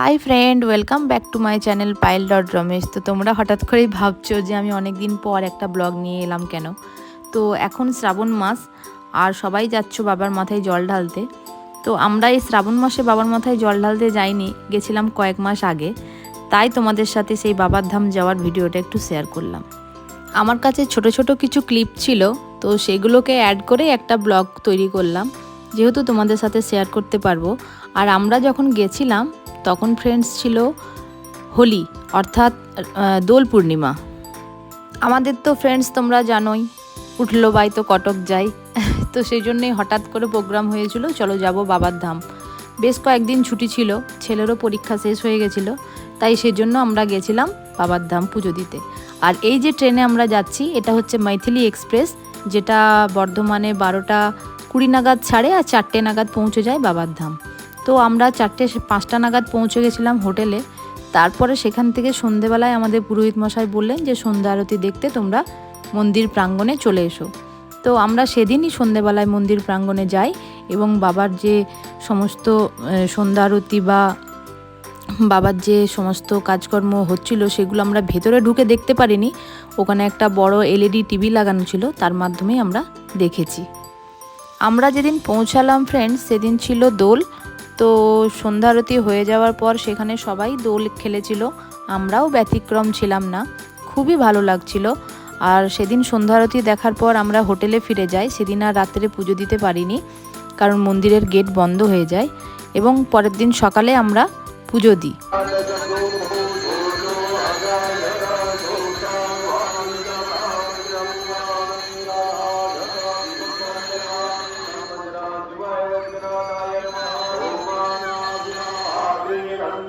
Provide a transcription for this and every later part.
Hi friend welcome back to my channel pile dot Ramesh তো তোমরা হঠাৎ করেই ভাবছ যে আমি অনেক দিন পর একটা ব্লগ নিয়ে এলাম কেন? তো এখন শ্রাবণ মাস, আর সবাই যাচ্ছ বাবার মাথায় জল ঢালতে। তো আমরা এই শ্রাবণ মাসে বাবার মাথায় জল ঢালতে যাইনি, গেছিলাম কয়েক মাস আগে। তাই তোমাদের সাথে সেই বাবার ধাম যাওয়ার ভিডিওটা একটু শেয়ার করলাম। আমার কাছে ছোট ছোট কিছু ক্লিপ ছিল, তো সেগুলোকে অ্যাড করে একটা ব্লগ তৈরি করলাম। যেহেতু তোমাদের সাথে শেয়ার করতে পারব। আর আমরা যখন গেছিলাম তখন ফ্রেন্ডস ছিল হোলি, অর্থাৎ দোল পূর্ণিমা। আমাদের তো ফ্রেন্ডস তোমরা জানোই, উঠল বাই তো কটক যাই। তো সেই জন্যই হঠাৎ করে প্রোগ্রাম হয়েছিল, চলো যাব বাবার ধাম। বেশ কয়েকদিন ছুটি ছিল, ছেলেরও পরীক্ষা শেষ হয়ে গেছিল, তাই সেজন্য আমরা গেছিলাম বাবার ধাম পুজো দিতে। আর এই যে ট্রেনে আমরা যাচ্ছি, এটা হচ্ছে মাইথিলি এক্সপ্রেস যেটা বর্ধমানে বারোটা কুড়ি নাগাদ ছাড়ে আর চারটে নাগাদ পৌঁছে যায় বাবার ধাম। তো আমরা চারটে পাঁচটা নাগাদ পৌঁছে গেছিলাম হোটেলে। তারপরে সেখান থেকে সন্ধেবেলায় আমাদের পুরোহিত মশাই বললেন যে, সন্ধ্যা আরতি দেখতে তোমরা মন্দির প্রাঙ্গণে চলে এসো। তো আমরা সেদিনই সন্ধেবেলায় মন্দির প্রাঙ্গণে যাই এবং বাবার যে সমস্ত সন্ধ্যা আরতি বা বাবার যে সমস্ত কাজকর্ম হচ্ছিল সেগুলো আমরা ভেতরে ঢুকে দেখতে পারিনি। ওখানে একটা বড় এলইডি টিভি লাগানো ছিল, তার মাধ্যমে আমরা দেখেছি। আমরা যেদিন পৌঁছালাম ফ্রেন্ডস সেদিন ছিল দোল। তো সন্ধ্যারতি হয়ে যাওয়ার পর সেখানে সবাই দোল খেলেছিল। আমরাও ব্যতিক্রম ছিলাম না, খুবই ভালো লাগছিল। আর সেদিন সন্ধ্যারতি দেখার পর আমরা হোটেলে ফিরে যাই, সেদিন আর রাত্রে পুজো দিতে পারিনি, কারণ মন্দিরের গেট বন্ধ হয়ে যায় এবং পরের দিন সকালে আমরা পুজো দিই।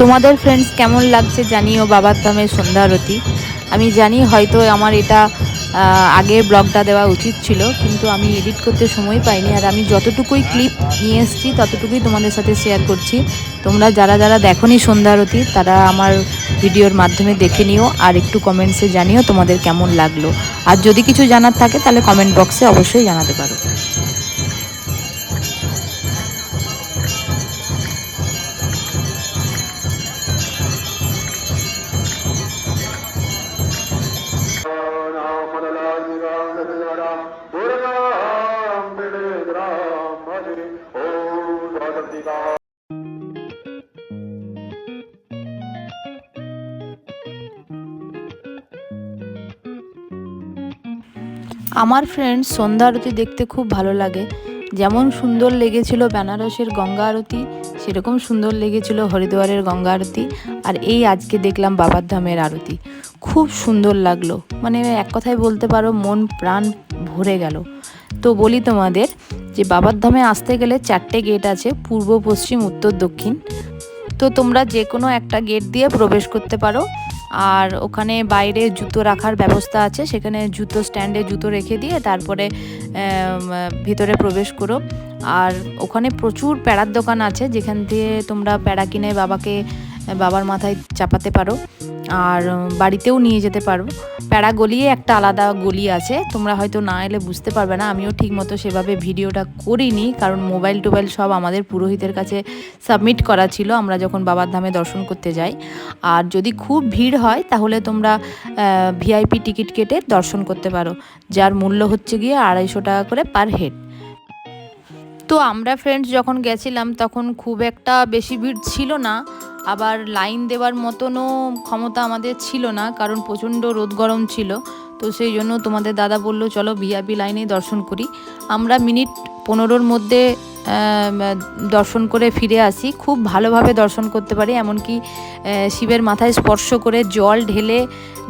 তোমাদের ফ্রেন্ডস কেমন লাগছে জানিও বাবার ধামের সন্ধ্যা আরতি। আমি জানি হয়তো আমার এটা আগের ব্লগটা দেওয়া উচিত ছিল, কিন্তু আমি এডিট করতে সময় পাইনি আর আমি যতটুকুই ক্লিপ নিয়ে এসেছি, ততটুকুই তোমাদের সাথে শেয়ার করছি। তোমরা যারা যারা দেখোনি সন্ধ্যা আরতি, তারা আমার ভিডিওর মাধ্যমে দেখে নিও আর একটু কমেন্টসে জানিও তোমাদের কেমন লাগল। আর যদি কিছু জানার থাকে, তাহলে কমেন্ট বক্সে অবশ্যই জানাতে পারো। আমার ফ্রেন্ড সন্ধ্যা আরতি দেখতে খুব ভালো লাগে। যেমন সুন্দর লেগেছিল বেনারসের গঙ্গা আরতি, সেরকম সুন্দর লেগেছিল হরিদ্বারের গঙ্গা আরতি, আর এই আজকে দেখলাম বাবার ধামের আরতি। খুব সুন্দর লাগল। মানে এক কথায় বলতে পারো, মন প্রাণ ভরে গেল। তো বলি তোমাদের যে বাবার ধামে আসতে গেলে চারটে গেট আছে, পূর্ব, পশ্চিম, উত্তর, দক্ষিণ। তো তোমরা যে কোনো একটা গেট দিয়ে প্রবেশ করতে পারো। আর ওখানে বাইরে জুতো রাখার ব্যবস্থা আছে, সেখানে জুতো স্ট্যান্ডে জুতো রেখে দিয়ে তারপরে ভিতরে প্রবেশ করো। আর ওখানে প্রচুর প্যাড়ার দোকান আছে, যেখান দিয়ে তোমরা প্যাড়া কিনে বাবাকে বাবার মাথায় চাপাতে পারো আর বাড়িতেও নিয়ে যেতে পারো। প্যারা গলিয়ে একটা আলাদা গলি আছে, তোমরা হয়তো না এলে বুঝতে পারবে না, আমিও ঠিক মতো সেভাবে ভিডিওটা করিনি, কারণ মোবাইল টোবাইল সব আমাদের পুরোহিতের কাছে সাবমিট করা ছিল, আমরা যখন বাবার ধামে দর্শন করতে যাই। আর যদি খুব ভিড় হয়, তাহলে তোমরা ভিআইপি টিকিট কেটে দর্শন করতে পারো, যার মূল্য হচ্ছে গিয়ে আড়াইশো টাকা করে পার হেড। তো আমরা ফ্রেন্ডস যখন গেছিলাম, তখন খুব একটা বেশি ভিড় ছিল না আবার লাইন দেওয়ার মতনও ক্ষমতা আমাদের ছিল না, কারণ প্রচণ্ড রোদ গরম ছিল। তো সেই জন্য তোমাদের দাদা বলল, চলো ভিআইপি লাইনেই দর্শন করি। আমরা মিনিট পনেরোর মধ্যে দর্শন করে ফিরে আসি। খুব ভালোভাবে দর্শন করতে পারি, এমনকি শিবের মাথায় স্পর্শ করে জল ঢেলে,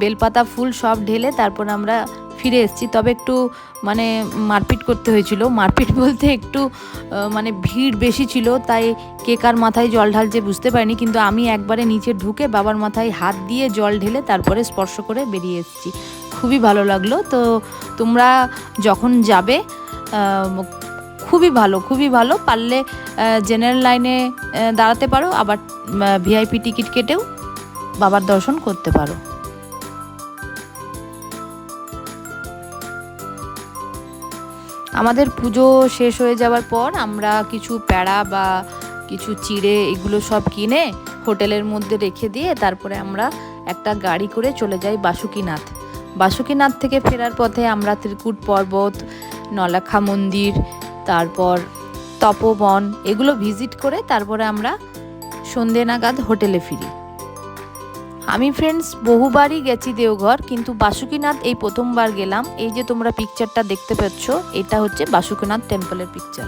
বেলপাতা, ফুল সব ঢেলে তারপর আমরা ফিরে এসেছি। তবে একটু মানে মারপিট করতে হয়েছিল। মারপিট বলতে একটু মানে ভিড় বেশি ছিল, তাই কে কার মাথায় জল ঢালছে বুঝতে পারিনি। কিন্তু আমি একবারে নিচে ঢুকে বাবার মাথায় হাত দিয়ে জল ঢেলে তারপরে স্পর্শ করে বেরিয়ে এসেছি। খুবই ভালো লাগল। তো, তোমরা যখন যাবে খুবই ভালো খুবই ভালো। পারলে জেনারেল লাইনে দাঁড়াতে পারো। আবার ভিআইপি টিকিট কেটেও বাবার দর্শন করতে পারো। আমাদের পুজো শেষ হয়ে যাওয়ার পর আমরা কিছু প্যাড়া বা কিছু চিড়ে এগুলো সব কিনে হোটেলের মধ্যে রেখে দিয়ে তারপরে আমরা একটা গাড়ি করে চলে যাই বাসুকিনাথ। বাসুকিনাথ থেকে ফেরার পথে আমরা ত্রিকুট পর্বত, নলাখা মন্দির, তারপর তপবন এগুলো ভিজিট করে তারপরে আমরা সন্ধে নাগাদ হোটেলে ফিরি। আমি ফ্রেন্ডস বহুবারই গেছি দেওঘর, কিন্তু বাসুকিনাথ এই প্রথমবার গেলাম। এই যে তোমরা পিকচারটা দেখতে পাচ্ছ, এটা হচ্ছে বাসুকিনাথ টেম্পলের পিকচার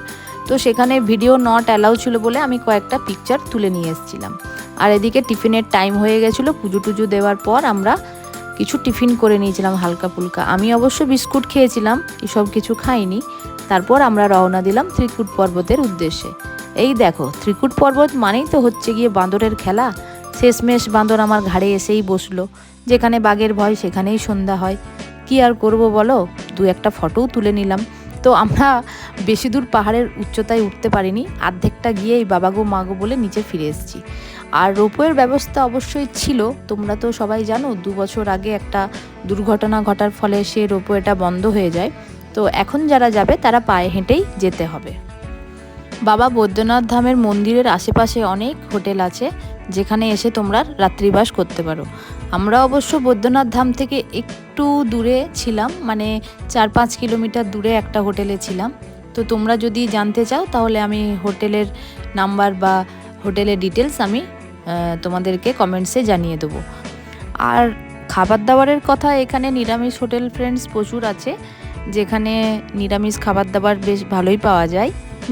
তো সেখানে ভিডিও নট অ্যালাউ ছিল বলে আমি কয়েকটা পিকচার তুলে নিয়ে এসেছিলাম। আর এদিকে টিফিনের টাইম হয়ে গেছিল, পুজো টুজো দেওয়ার পর আমরা কিছু টিফিন করে নিয়েছিলাম হালকা ফুলকা আমি অবশ্য বিস্কুট খেয়েছিলাম এসব কিছু খাইনি। তারপর আমরা রওনা দিলাম ত্রিকুট পর্বতের উদ্দেশ্যে। এই দেখো, ত্রিকুট পর্বত মানেই তো হচ্ছে গিয়ে বাঁদরের খেলা। শেষমেশ বাঁদর আমার ঘাড়ে এসেই বসল। যেখানে বাঘের ভয়, সেখানেই সন্ধ্যা হয়। কি আর করব বলো? দু একটা ফটোও তুলে নিলাম। তো আমরা বেশি দূর পাহাড়ের উচ্চতায় উঠতে পারিনি। অর্ধেকটা গিয়েই বাবাগো মাগো বলে নিচে ফিরে এসেছি। আর রোপওয়ের ব্যবস্থা অবশ্যই ছিল। তোমরা তো সবাই জানো, দু বছর আগে একটা দুর্ঘটনা ঘটার ফলে সে রোপওয়েটা বন্ধ হয়ে যায়। তো এখন যারা যাবে, তারা পায়ে হেঁটেই যেতে হবে। বাবা বৈদ্যনাথ ধামের মন্দিরের আশেপাশে অনেক হোটেল আছে। যেখানে এসে তোমরা রাত্রিবাস করতে পারো। আমরা অবশ্য বৈদ্যনাথ ধাম থেকে একটু দূরে ছিলাম মানে চার পাঁচ কিলোমিটার দূরে একটা হোটেলে ছিলাম। তো তোমরা যদি জানতে চাও, তাহলে আমি হোটেলের নাম্বার বা হোটেলের ডিটেলস আমি তোমাদেরকে কমেন্টসে জানিয়ে দেবো। আর খাবার দাবারের কথা, এখানে নিরামিষ হোটেল ফ্রেন্ডস প্রচুর আছে, যেখানে নিরামিষ খাবার দাবার বেশ ভালোই পাওয়া যায়।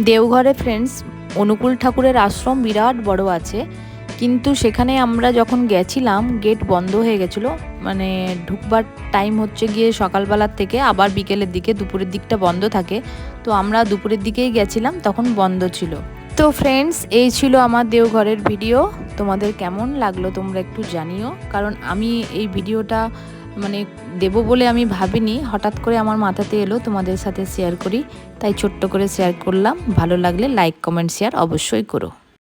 দেওঘরে ফ্রেন্ডস, অনুকূল ঠাকুরের আশ্রম বিরাট বড় আছে। কিন্তু সেখানে আমরা যখন গেছিলাম গেট বন্ধ হয়ে গেছিল। মানে ঢুকবার টাইম হচ্ছে গিয়ে সকালবেলার থেকে, আবার বিকেলের দিকে দুপুরের দিকটা বন্ধ থাকে। তো আমরা দুপুরের দিকেই গেছিলাম, তখন বন্ধ ছিল। তো ফ্রেন্ডস এই ছিল আমার দেওঘরের ভিডিও তোমাদের কেমন লাগল তোমরা একটু জানিও। কারণ আমি এই ভিডিওটা মানে দেবো বলে আমি ভাবিনি। হঠাৎ করে আমার মাথাতে এলো, তোমাদের সাথে শেয়ার করি। তাই ছোট্ট করে শেয়ার করলাম। ভালো লাগলে লাইক কমেন্ট শেয়ার অবশ্যই করো।